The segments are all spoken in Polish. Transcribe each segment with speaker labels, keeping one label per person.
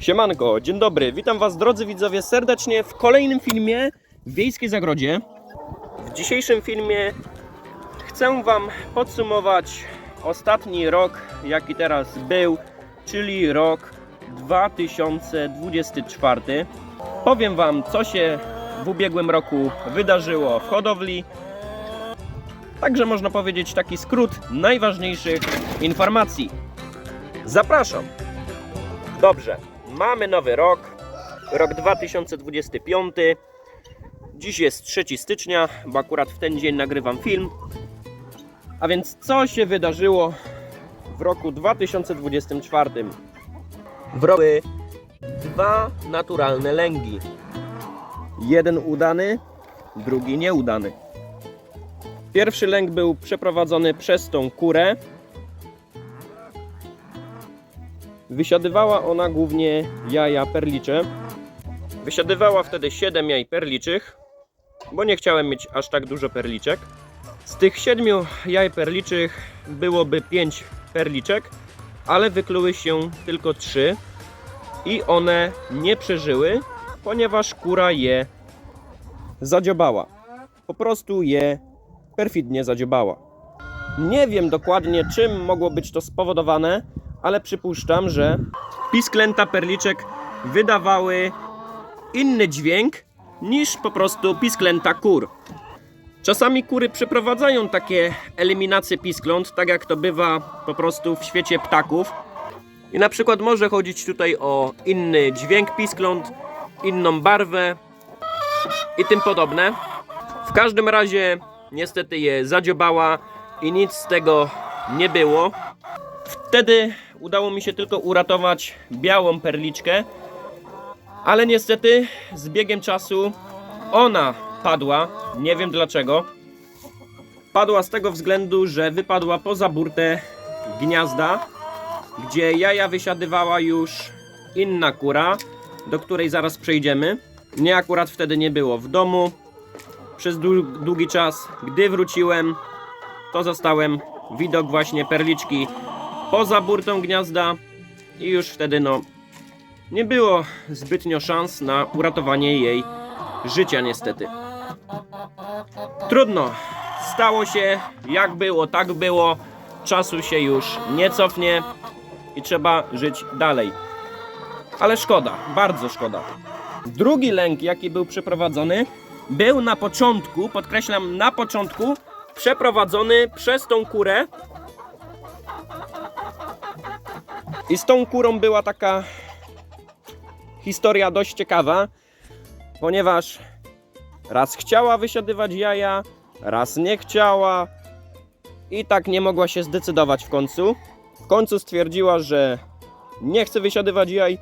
Speaker 1: Siemanko, dzień dobry, witam Was drodzy widzowie serdecznie w kolejnym filmie w Wiejskiej Zagrodzie. W dzisiejszym filmie chcę Wam podsumować ostatni rok, jaki teraz był, czyli rok 2024. Powiem Wam, co się w ubiegłym roku wydarzyło w hodowli. Także można powiedzieć taki skrót najważniejszych informacji. Zapraszam! Dobrze, mamy nowy rok, rok 2025. Dziś jest 3 stycznia, bo akurat w ten dzień nagrywam film. A więc co się wydarzyło w roku 2024? W roku były dwa naturalne lęgi. Jeden udany, drugi nieudany. Pierwszy lęk był przeprowadzony przez tą kurę, Wysiadywała ona głównie jaja perlicze. Wysiadywała wtedy 7 jaj perliczych, bo nie chciałem mieć aż tak dużo perliczek. Z tych 7 jaj perliczych byłoby 5 perliczek, ale wykluły się tylko 3 i one nie przeżyły, ponieważ kura je zadziobała. Po prostu je perfidnie zadziobała. Nie wiem dokładnie czym mogło być to spowodowane, ale przypuszczam, że pisklęta perliczek wydawały inny dźwięk niż po prostu pisklęta kur. Czasami kury przeprowadzają takie eliminacje piskląt, tak jak to bywa po prostu w świecie ptaków. I na przykład może chodzić tutaj o inny dźwięk piskląt, inną barwę i tym podobne. W każdym razie niestety je zadziobała i nic z tego nie było. Wtedy udało mi się tylko uratować białą perliczkę, ale niestety z biegiem czasu ona padła. Nie wiem dlaczego. Padła z tego względu, że wypadła poza burtę gniazda, gdzie jaja wysiadywała już inna kura, do której zaraz przejdziemy. Mnie akurat wtedy nie było w domu przez dłu- długi czas. Gdy wróciłem, to zastałem widok właśnie perliczki poza burtą gniazda i już wtedy no nie było zbytnio szans na uratowanie jej życia niestety. Trudno. Stało się jak było, tak było. Czasu się już nie cofnie i trzeba żyć dalej. Ale szkoda, bardzo szkoda. Drugi lęk, jaki był przeprowadzony, był na początku, podkreślam, na początku, przeprowadzony przez tą kurę, I z tą kurą była taka historia dość ciekawa, ponieważ raz chciała wysiadywać jaja, raz nie chciała i tak nie mogła się zdecydować w końcu. W końcu stwierdziła, że nie chce wysiadywać jaj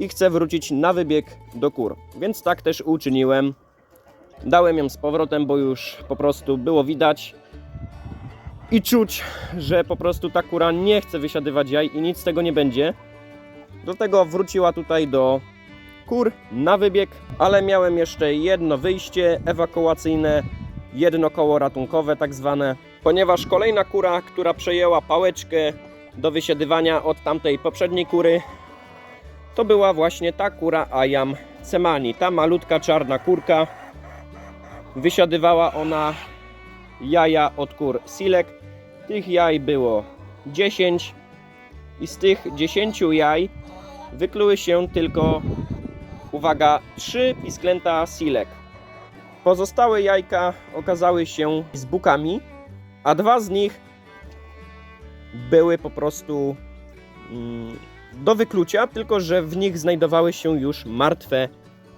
Speaker 1: i chce wrócić na wybieg do kur. Więc tak też uczyniłem. Dałem ją z powrotem, bo już po prostu było widać, i czuć, że po prostu ta kura nie chce wysiadywać jaj i nic z tego nie będzie. Dlatego wróciła tutaj do kur na wybieg, ale miałem jeszcze jedno wyjście ewakuacyjne, jedno koło ratunkowe tak zwane, ponieważ kolejna kura, która przejęła pałeczkę do wysiadywania od tamtej poprzedniej kury, to była właśnie ta kura Ayam Cemani, ta malutka czarna kurka. Wysiadywała ona jaja od kur Silek. Tych jaj było 10 i z tych 10 jaj wykluły się tylko, uwaga, 3 pisklęta Silek. Pozostałe jajka okazały się z bukami, a dwa z nich były po prostu mm, do wyklucia, tylko że w nich znajdowały się już martwe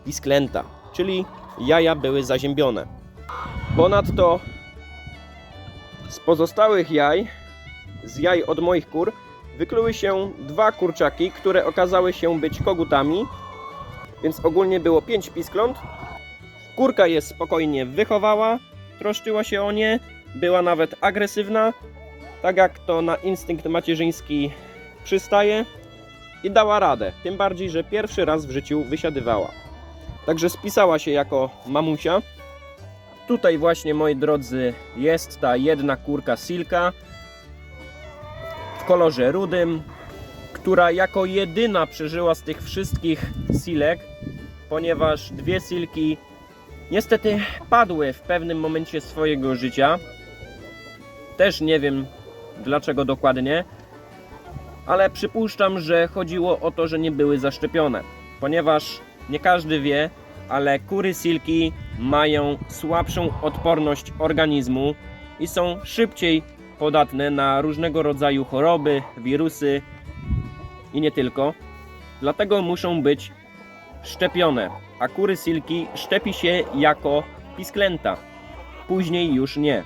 Speaker 1: pisklęta, czyli jaja były zaziębione. Ponadto z pozostałych jaj, z jaj od moich kur, wykluły się dwa kurczaki, które okazały się być kogutami, więc ogólnie było pięć piskląt. Kurka je spokojnie wychowała, troszczyła się o nie, była nawet agresywna, tak jak to na instynkt macierzyński przystaje i dała radę, tym bardziej, że pierwszy raz w życiu wysiadywała. Także spisała się jako mamusia. Tutaj właśnie, moi drodzy, jest ta jedna kurka silka w kolorze rudym, która jako jedyna przeżyła z tych wszystkich silek, ponieważ dwie silki niestety padły w pewnym momencie swojego życia. Też nie wiem dlaczego dokładnie, ale przypuszczam, że chodziło o to, że nie były zaszczepione, ponieważ nie każdy wie, ale kury silki mają słabszą odporność organizmu i są szybciej podatne na różnego rodzaju choroby, wirusy i nie tylko. Dlatego muszą być szczepione, a kury silki szczepi się jako pisklęta. Później już nie.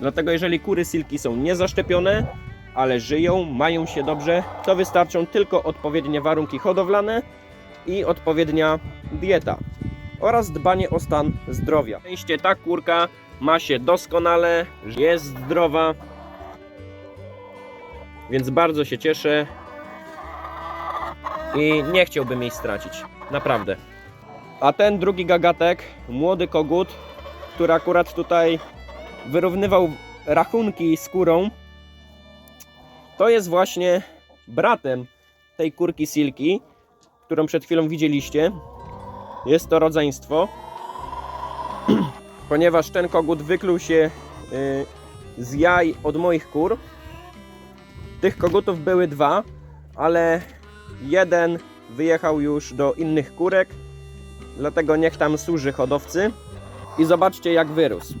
Speaker 1: Dlatego jeżeli kury silki są niezaszczepione, ale żyją, mają się dobrze, to wystarczą tylko odpowiednie warunki hodowlane i odpowiednia dieta oraz dbanie o stan zdrowia. Szczęście ta kurka ma się doskonale, jest zdrowa, więc bardzo się cieszę i nie chciałbym jej stracić. Naprawdę. A ten drugi gagatek, młody kogut, który akurat tutaj wyrównywał rachunki skórą, to jest właśnie bratem tej kurki Silki, którą przed chwilą widzieliście. Jest to rodzeństwo, ponieważ ten kogut wykluł się y, z jaj od moich kur. Tych kogutów były dwa, ale jeden wyjechał już do innych kurek, dlatego niech tam służy hodowcy. I zobaczcie jak wyrósł.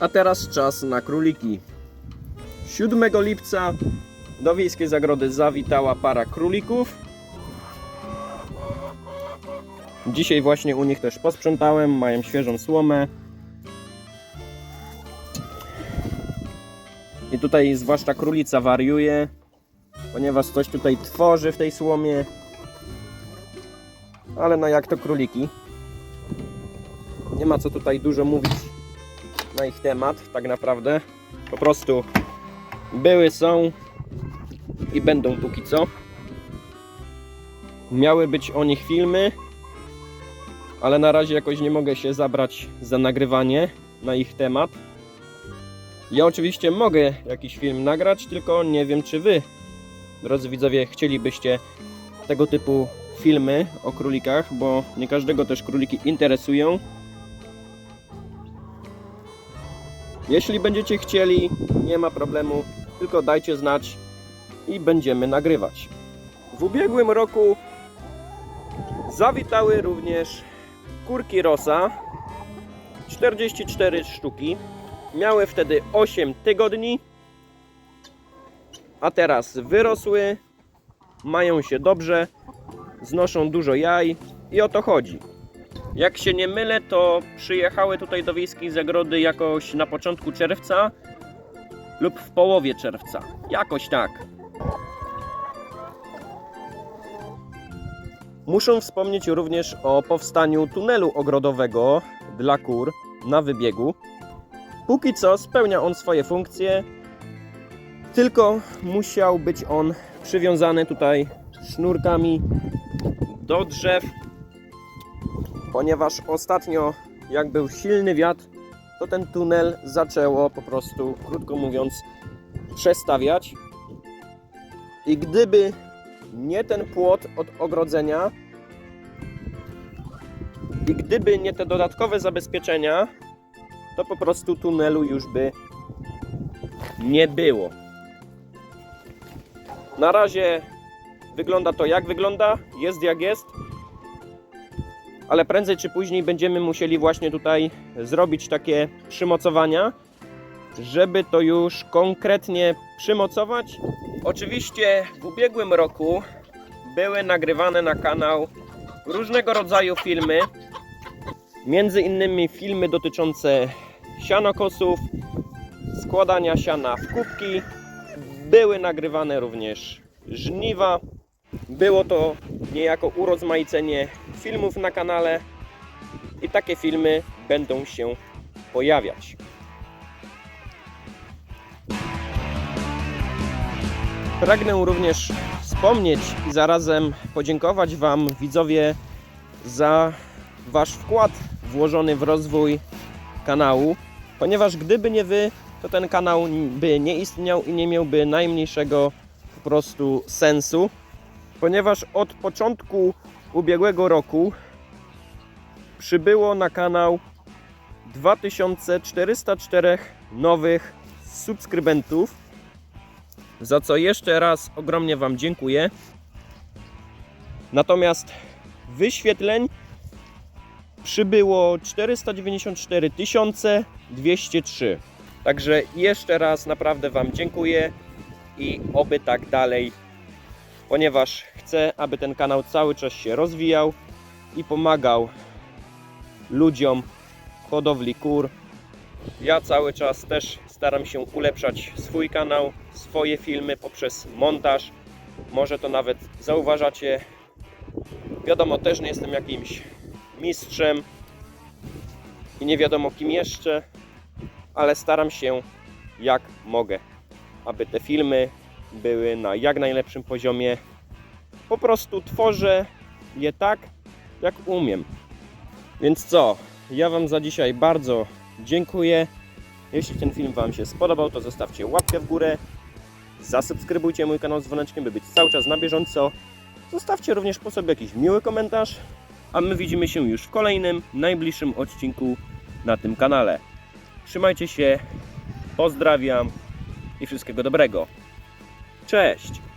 Speaker 1: A teraz czas na króliki. 7 lipca do Wiejskiej Zagrody zawitała para królików. Dzisiaj właśnie u nich też posprzątałem, mają świeżą słomę. I tutaj zwłaszcza królica wariuje, ponieważ coś tutaj tworzy w tej słomie. Ale no jak to króliki. Nie ma co tutaj dużo mówić na ich temat, tak naprawdę. Po prostu były, są i będą póki co. Miały być o nich filmy, ale na razie jakoś nie mogę się zabrać za nagrywanie na ich temat. Ja oczywiście mogę jakiś film nagrać, tylko nie wiem czy wy, drodzy widzowie, chcielibyście tego typu filmy o królikach, bo nie każdego też króliki interesują. Jeśli będziecie chcieli, nie ma problemu, tylko dajcie znać i będziemy nagrywać. W ubiegłym roku zawitały również kurki Rosa 44 sztuki. Miały wtedy 8 tygodni, a teraz wyrosły, mają się dobrze, znoszą dużo jaj i o to chodzi. Jak się nie mylę, to przyjechały tutaj do Wiejskiej Zagrody jakoś na początku czerwca lub w połowie czerwca. Jakoś tak. Muszę wspomnieć również o powstaniu tunelu ogrodowego dla kur na wybiegu. Póki co spełnia on swoje funkcje, tylko musiał być on przywiązany tutaj sznurkami do drzew, ponieważ ostatnio, jak był silny wiatr, to ten tunel zaczęło po prostu, krótko mówiąc, przestawiać. I gdyby nie ten płot od ogrodzenia i gdyby nie te dodatkowe zabezpieczenia, to po prostu tunelu już by nie było. Na razie wygląda to jak wygląda, jest jak jest, ale prędzej czy później będziemy musieli właśnie tutaj zrobić takie przymocowania, żeby to już konkretnie przymocować. Oczywiście w ubiegłym roku były nagrywane na kanał różnego rodzaju filmy, między innymi filmy dotyczące sianokosów, składania siana w kubki. Były nagrywane również żniwa. Było to niejako urozmaicenie filmów na kanale i takie filmy będą się pojawiać. Pragnę również wspomnieć i zarazem podziękować Wam, widzowie, za Wasz wkład włożony w rozwój kanału, ponieważ gdyby nie Wy, to ten kanał by nie istniał i nie miałby najmniejszego prostu sensu, ponieważ od początku ubiegłego roku przybyło na kanał 2404 nowych subskrybentów, za co jeszcze raz ogromnie Wam dziękuję. Natomiast wyświetleń przybyło 494 203. Także jeszcze raz naprawdę Wam dziękuję i oby tak dalej, ponieważ chcę, aby ten kanał cały czas się rozwijał i pomagał ludziom hodowli kur. Ja cały czas też staram się ulepszać swój kanał, swoje filmy poprzez montaż. Może to nawet zauważacie. Wiadomo, też nie jestem jakimś mistrzem i nie wiadomo kim jeszcze, ale staram się jak mogę, aby te filmy były na jak najlepszym poziomie. Po prostu tworzę je tak, jak umiem. Więc co? Ja Wam za dzisiaj bardzo dziękuję. Jeśli ten film Wam się spodobał, to zostawcie łapkę w górę. Zasubskrybujcie mój kanał z dzwoneczkiem, by być cały czas na bieżąco. Zostawcie również po sobie jakiś miły komentarz. A my widzimy się już w kolejnym, najbliższym odcinku na tym kanale. Trzymajcie się, pozdrawiam i wszystkiego dobrego. Cześć!